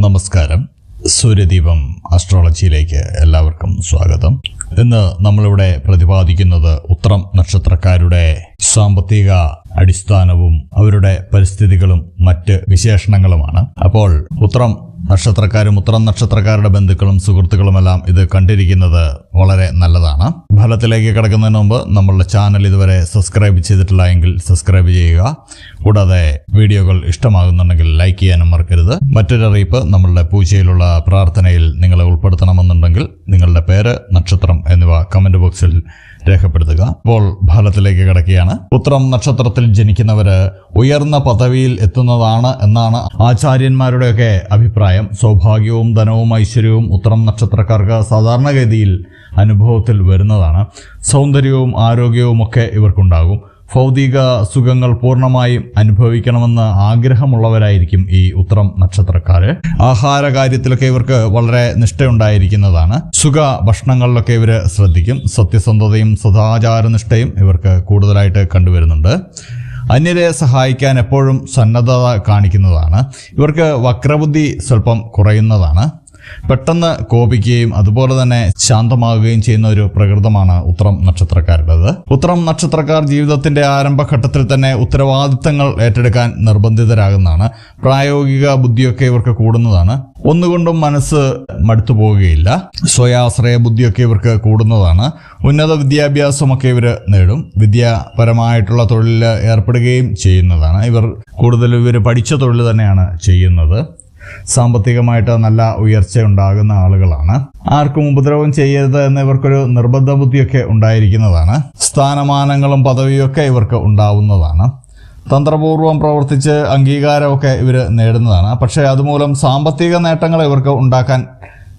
നമസ്കാരം. സൂര്യദീപം ആസ്ട്രോളജിയിലേക്ക് എല്ലാവർക്കും സ്വാഗതം. ഇന്ന് നമ്മളിവിടെ പ്രതിപാദിക്കുന്നത് ഉത്തരം നക്ഷത്രക്കാരുടെ സാമ്പത്തിക അടിസ്ഥാനവും അവരുടെ പരിസ്ഥിതികളും മറ്റ് വിശേഷണങ്ങളുമാണ്. അപ്പോൾ ഉത്രം നക്ഷത്രക്കാരും ഉത്രം നക്ഷത്രക്കാരുടെ ബന്ധുക്കളും സുഹൃത്തുക്കളുമെല്ലാം ഇത് കണ്ടിരിക്കുന്നത് വളരെ നല്ലതാണ്. ഫലത്തിലേക്ക് കിടക്കുന്നതിന് മുമ്പ് നമ്മളുടെ ചാനൽ ഇതുവരെ സബ്സ്ക്രൈബ് ചെയ്തിട്ടില്ല എങ്കിൽ സബ്സ്ക്രൈബ് ചെയ്യുക. കൂടാതെ വീഡിയോകൾ ഇഷ്ടമാകുന്നുണ്ടെങ്കിൽ ലൈക്ക് ചെയ്യാനും മറക്കരുത്. മറ്റൊരു അറിയിപ്പ് നമ്മളുടെ പൂജയിലുള്ള പ്രാർത്ഥനയിൽ നിങ്ങളെ ഉൾപ്പെടുത്തണമെന്നുണ്ടെങ്കിൽ നിങ്ങളുടെ പേര് നക്ഷത്രം എന്നിവ കമന്റ് ബോക്സിൽ രേഖപ്പെടുത്തുക. ഇപ്പോൾ ഫലത്തിലേക്ക് കിടക്കുകയാണ്. ഉത്രം നക്ഷത്രത്തിൽ ജനിക്കുന്നവര് ഉയർന്ന പദവിയിൽ എത്തുന്നതാണ് എന്നാണ് ആചാര്യന്മാരുടെയൊക്കെ അഭിപ്രായം. സൗഭാഗ്യവും ധനവും ഐശ്വര്യവും ഉത്രം നക്ഷത്രക്കാർക്ക് സാധാരണഗതിയിൽ അനുഭവത്തിൽ വരുന്നതാണ്. സൗന്ദര്യവും ആരോഗ്യവും ഒക്കെ ഇവർക്കുണ്ടാകും. ഭൗതിക സുഖങ്ങൾ പൂർണമായും അനുഭവിക്കണമെന്ന് ആഗ്രഹമുള്ളവരായിരിക്കും ഈ ഉത്തരം നക്ഷത്രക്കാര് ആഹാര കാര്യത്തിലൊക്കെ ഇവർക്ക് വളരെ നിഷ്ഠയുണ്ടായിരിക്കുന്നതാണ്. സുഖ ഭക്ഷണങ്ങളിലൊക്കെ ഇവർ ശ്രദ്ധിക്കും. സത്യസന്ധതയും സദാചാര നിഷ്ഠയും ഇവർക്ക് കൂടുതലായിട്ട് കണ്ടുവരുന്നുണ്ട്. അന്യരെ സഹായിക്കാൻ എപ്പോഴും സന്നദ്ധത കാണിക്കുന്നതാണ്. ഇവർക്ക് വക്രബുദ്ധി സ്വല്പം കുറയുന്നതാണ്. പെട്ടെന്ന് കോപിക്കുകയും അതുപോലെ തന്നെ ശാന്തമാകുകയും ചെയ്യുന്ന ഒരു പ്രകൃതമാണ് ഉത്രം നക്ഷത്രക്കാരുടേത്. ഉത്രം നക്ഷത്രക്കാർ ജീവിതത്തിന്റെ ആരംഭഘട്ടത്തിൽ തന്നെ ഉത്തരവാദിത്തങ്ങൾ ഏറ്റെടുക്കാൻ നിർബന്ധിതരാകുന്നതാണ്. പ്രായോഗിക ബുദ്ധിയൊക്കെ ഇവർക്ക് കൂടുന്നതാണ്. ഒന്നുകൊണ്ടും മനസ്സ് മടുത്തു പോവുകയില്ല. സ്വയാശ്രയ ബുദ്ധിയൊക്കെ ഇവർക്ക് കൂടുന്നതാണ്. ഉന്നത വിദ്യാഭ്യാസമൊക്കെ ഇവർ നേടും. വിദ്യാപരമായിട്ടുള്ള തൊഴിലിൽ ഏർപ്പെടുകയും ചെയ്യുന്നതാണ്. ഇവർ കൂടുതലും ഇവർ പഠിച്ച തൊഴിൽ തന്നെയാണ് ചെയ്യുന്നത്. സാമ്പത്തികമായിട്ട് നല്ല ഉയർച്ച ഉണ്ടാകുന്ന ആളുകളാണ്. ആർക്കും ഉപദ്രവം ചെയ്യരുത് എന്ന് ഇവർക്കൊരു നിർബന്ധ ബുദ്ധിയൊക്കെ ഉണ്ടായിരിക്കുന്നതാണ്. സ്ഥാനമാനങ്ങളും പദവിയൊക്കെ ഇവർക്ക് ഉണ്ടാവുന്നതാണ്. തന്ത്രപൂർവം പ്രവർത്തിച്ച് അംഗീകാരമൊക്കെ ഇവർ നേടുന്നതാണ്. പക്ഷേ അതുമൂലം സാമ്പത്തിക നേട്ടങ്ങൾ ഇവർക്ക് ഉണ്ടാക്കാൻ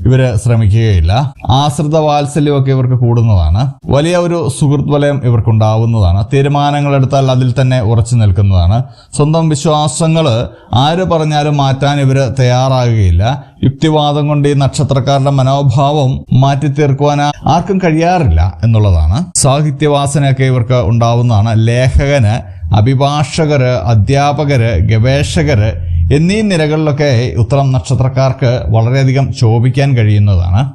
ഇവർ ശ്രമിക്കുകയില്ല. ആശ്രിത വാത്സല്യമൊക്കെ ഇവർക്ക് കൂടുന്നതാണ്. വലിയ ഒരു സുഹൃത്ത് വലയം ഇവർക്കുണ്ടാവുന്നതാണ്. തീരുമാനങ്ങൾ എടുത്താൽ അതിൽ തന്നെ ഉറച്ചു നിൽക്കുന്നതാണ്. സ്വന്തം വിശ്വാസങ്ങൾ ആര് പറഞ്ഞാലും മാറ്റാൻ ഇവർ തയ്യാറാകുകയില്ല. യുക്തിവാദം കൊണ്ട് ഈ നക്ഷത്രക്കാരുടെ മനോഭാവം മാറ്റി തീർക്കുവാൻ ആർക്കും കഴിയാറില്ല എന്നുള്ളതാണ്. സാഹിത്യവാസനയൊക്കെ ഇവർക്ക് ഉണ്ടാവുന്നതാണ്. ലേഖകന് അഭിഭാഷകര് അധ്യാപകര് ഗവേഷകര് എന്നീ നിരകളിലൊക്കെ ഉത്തരം നക്ഷത്രക്കാർക്ക് വളരെയധികം ശോഭിക്കാൻ കഴിയുന്നതാണ്.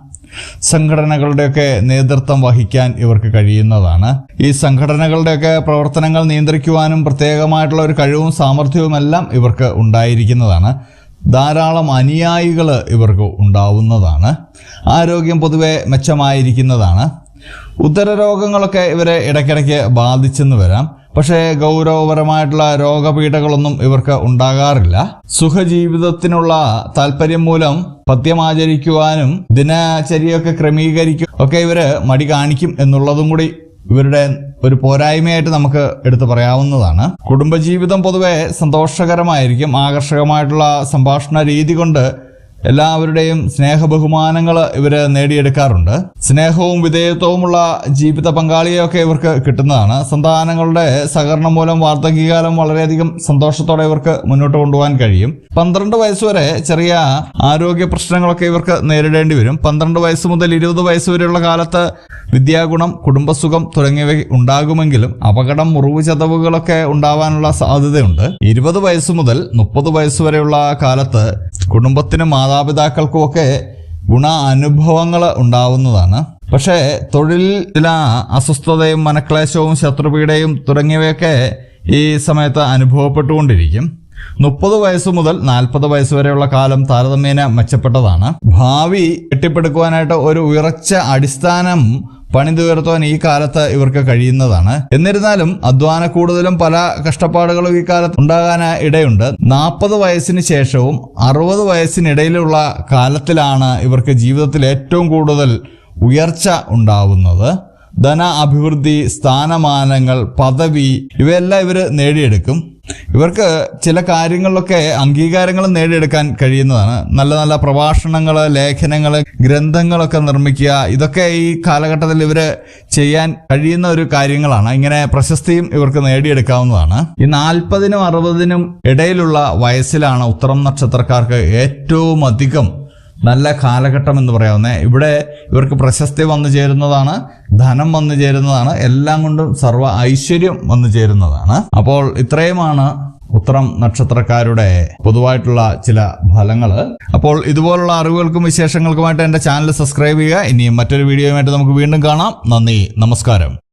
സംഘടനകളുടെയൊക്കെ നേതൃത്വം വഹിക്കാൻ ഇവർക്ക് കഴിയുന്നതാണ്. ഈ സംഘടനകളുടെയൊക്കെ പ്രവർത്തനങ്ങൾ നിയന്ത്രിക്കുവാനും പ്രത്യേകമായിട്ടുള്ള ഒരു കഴിവും സാമർഥ്യവും എല്ലാം ഇവർക്ക് ഉണ്ടായിരിക്കുന്നതാണ്. ധാരാളം അനുയായികൾ ഇവർക്ക് ഉണ്ടാവുന്നതാണ്. ആരോഗ്യം പൊതുവെ മെച്ചമായിരിക്കുന്നതാണ്. ഉദര രോഗങ്ങളൊക്കെ ഇവരെ ഇടയ്ക്കിടയ്ക്ക് ബാധിച്ചെന്ന് വരാം. പക്ഷേ ഗൗരവപരമായിട്ടുള്ള രോഗപീഠകളൊന്നും ഇവർക്ക് ഉണ്ടാകാറില്ല. സുഖജീവിതത്തിനുള്ള താല്പര്യം മൂലം പദ്യമാചരിക്കുവാനും ദിനചര്യയൊക്കെ ക്രമീകരിക്കും ഒക്കെ ഇവർ മടി കാണിക്കും എന്നുള്ളതും കൂടി ഇവരുടെ ഒരു പോരായ്മയായിട്ട് നമുക്ക് എടുത്തു പറയാവുന്നതാണ്. കുടുംബജീവിതം പൊതുവെ സന്തോഷകരമായിരിക്കും. ആകർഷകമായിട്ടുള്ള സംഭാഷണ രീതി കൊണ്ട് എല്ലാവരുടെയും സ്നേഹ ബഹുമാനങ്ങൾ ഇവർ നേടിയെടുക്കാറുണ്ട്. സ്നേഹവും വിധേയത്വവുമുള്ള ജീവിത പങ്കാളിയൊക്കെ ഇവർക്ക് കിട്ടുന്നതാണ്. സന്താനങ്ങളുടെ സഹകരണം മൂലം വാർദ്ധക്യകാലം വളരെയധികം സന്തോഷത്തോടെ ഇവർക്ക് മുന്നോട്ട് കൊണ്ടുപോകാൻ കഴിയും. പന്ത്രണ്ട് വയസ്സ് വരെ ചെറിയ ആരോഗ്യ പ്രശ്നങ്ങളൊക്കെ ഇവർക്ക് നേരിടേണ്ടി വരും. പന്ത്രണ്ട് വയസ്സ് മുതൽ ഇരുപത് വയസ്സ് വരെയുള്ള കാലത്ത് വിദ്യാഗുണം കുടുംബസുഖം തുടങ്ങിയവ ഉണ്ടാകുമെങ്കിലും അപകടം മുറിവ് ചതവുകളൊക്കെ ഉണ്ടാവാനുള്ള സാധ്യതയുണ്ട്. ഇരുപത് വയസ്സ് മുതൽ മുപ്പത് വയസ്സ് വരെയുള്ള കാലത്ത് കുടുംബത്തിനും മാതാപിതാക്കൾക്കും ഒക്കെ ഗുണ അനുഭവങ്ങൾ ഉണ്ടാവുന്നതാണ്. പക്ഷേ തൊഴിലില അസ്വസ്ഥതയും മനക്ലേശവും ശത്രുപീഡയും തുടങ്ങിയവയൊക്കെ ഈ സമയത്ത് അനുഭവപ്പെട്ടുകൊണ്ടിരിക്കും. മുപ്പത് വയസ്സ് മുതൽ നാൽപ്പത് വയസ്സ് വരെയുള്ള കാലം താരതമ്യേന മെച്ചപ്പെട്ടതാണ്. ഭാവി കെട്ടിപ്പടുക്കുവാനായിട്ട് ഒരു ഉയർച്ച അടിസ്ഥാനം പണിതുയർത്തുവാൻ ഈ കാലത്ത് ഇവർക്ക് കഴിയുന്നതാണ്. എന്നിരുന്നാലും അധ്വാന കൂടുതലും പല കഷ്ടപ്പാടുകളും ഈ കാലത്ത് ഉണ്ടാകാൻ ഇടയുണ്ട്. നാൽപ്പത് വയസ്സിന് ശേഷവും അറുപത് വയസ്സിനിടയിലുള്ള കാലത്തിലാണ് ഇവർക്ക് ജീവിതത്തിൽ ഏറ്റവും കൂടുതൽ ഉയർച്ച ഉണ്ടാവുന്നത്. ധന അഭിവൃദ്ധി സ്ഥാനമാനങ്ങൾ പദവി ഇവയെല്ലാം ഇവർ നേടിയെടുക്കും. ഇവർക്ക് ചില കാര്യങ്ങളിലൊക്കെ അംഗീകാരങ്ങൾ നേടിയെടുക്കാൻ കഴിയുന്നതാണ്. നല്ല നല്ല പ്രഭാഷണങ്ങൾ ലേഖനങ്ങൾ ഗ്രന്ഥങ്ങളൊക്കെ നിർമ്മിക്കുക ഇതൊക്കെ ഈ കാലഘട്ടത്തിൽ ഇവർ ചെയ്യാൻ കഴിയുന്ന ഒരു കാര്യങ്ങളാണ്. ഇങ്ങനെ പ്രശസ്തിയും ഇവർക്ക് നേടിയെടുക്കാവുന്നതാണ്. ഈ നാൽപ്പതിനും അറുപതിനും ഇടയിലുള്ള വയസ്സിലാണ് ഉത്തരം നക്ഷത്രക്കാർക്ക് ഏറ്റവും അധികം നല്ല കാലഘട്ടം എന്ന് പറയാവുന്നത് ഇവിടെ ഇവർക്ക് പ്രശസ്തി വന്നു ചേരുന്നതാണ് ധനം വന്നു ചേരുന്നതാണ് എല്ലാം കൊണ്ടും സർവ ഐശ്വര്യം വന്നു ചേരുന്നതാണ്. അപ്പോൾ ഇത്രയുമാണ് ഉത്തരം നക്ഷത്രക്കാരുടെ പൊതുവായിട്ടുള്ള ചില ഫലങ്ങൾ അപ്പോൾ ഇതുപോലുള്ള അറിവുകൾക്കും വിശേഷങ്ങൾക്കുമായിട്ട് എന്റെ ചാനൽ സബ്സ്ക്രൈബ് ചെയ്യുക. ഇനിയും മറ്റൊരു വീഡിയോയുമായിട്ട് നമുക്ക് വീണ്ടും കാണാം. നന്ദി നമസ്കാരം.